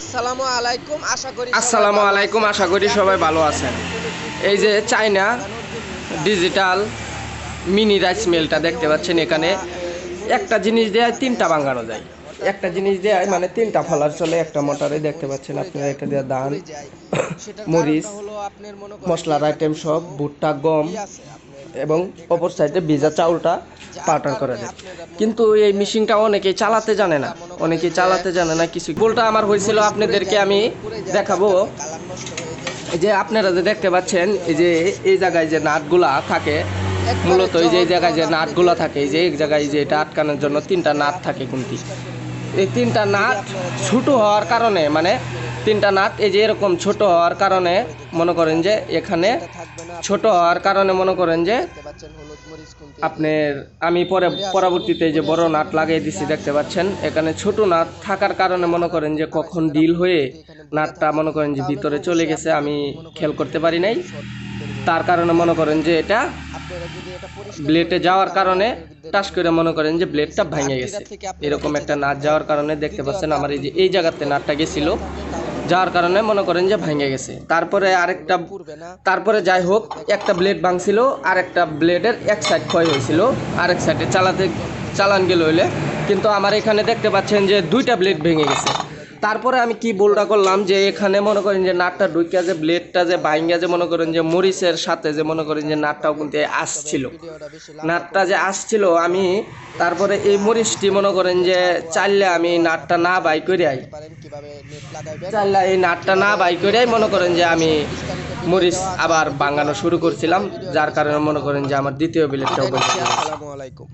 আসসালামু আলাইকুম আশা করি আসসালামু আলাইকুম আশা করি সবাই ভালো আছেন। এই যে চায়না ডিজিটাল মিনি রাইস মিলটা দেখতে পাচ্ছেন এখানে। একটা জিনিস দেয় তিনটা বাঙানো যায়। একটা জিনিস দেয় মানে তিনটা ফলার চলে একটা মোটরে দেখতে পাচ্ছেন আপনারা এটা দেওয়া ধান মরিচ মশলার আইটেম সব ভুট্টা গম এবং অপর সাইডে ভিজা চাউলটা পাউডার করে দেয়। কিন্তু এই মেশিনটা অনেকেই চালাতে জানে না। অনেকেই চালাতে জানে না কিছু। ভুলটা আমার হয়েছিল, আপনাদেরকে আমি দেখাবো। যে আপনারা যে দেখতে পাচ্ছেন, এই যে এই জায়গায় যে নাটগুলা থাকে, মূলত এই যে জায়গায় যে নাটগুলা থাকে, এই যে এই জায়গায় যে এটা আটকানোর জন্য তিনটা নাট থাকে কিন্তু এই তিনটা নাট ছোট হওয়ার কারণে মানে তিনটা নাট এই যে এরকম ছোট হওয়ার কারণে মনে করেন যে এখানে ছোট হওয়ার কারণে মনে করেন যে আপনার আমি পরে পরবর্তীতে যে বড় নাট লাগিয়ে দিছি দেখতে পাচ্ছেন, এখানে ছোট নাট থাকার কারণে মনে করেন যে কখন ডিল হয়ে নাটটা মনে করেন যে ভিতরে চলে গেছে, আমি খেয়াল করতে পারি নাই। তার কারণে মনে করেন যে এটা ব্লেডে যাওয়ার কারণে টাচ করে মনে করেন যে ব্লেডটা ভেঙে গেছে। এরকম একটা নাট যাওয়ার কারণে দেখতে পাচ্ছেন আমার এই যে এই জায়গাতে নাটটা গেছিল। যাওয়ার কারণে মনে করেন যে ভেঙে গেছে। তারপরে আরেকটা তারপরে যাই হোক একটা ব্লেড ভাঙছিল আর একটা ব্লেডের এক সাইড ক্ষয় হয়েছিল আরেক সাইডে চালাতে চালান গেল হইলে। কিন্তু আমার এখানে দেখতে পাচ্ছেন যে দুইটা ব্লেড ভেঙে গেছে। তারপরে আমি কি বোলটা করলাম যে এখানে মনে করেন যে নাটটা ঢুকিয়া যে ব্লেডটা যে বাইঙ্গা যে মনে করেন যে মরিচের সাথে যে মনে করেন যে নাটটাও কিন্তু আসছিল নাটটা যে আসছিল আমি তারপরে এই মরিচটি মনে করেন যে চাইলে আমি নাটটা না বাই করে আই। চাইলে এই নাটটা না বাই করে মনে করেন যে আমি মরিচ আবার বাঙানো শুরু করছিলাম, যার কারণে মনে করেন যে আমার দ্বিতীয় ব্লেডটাও আসসালামু আলাইকুম।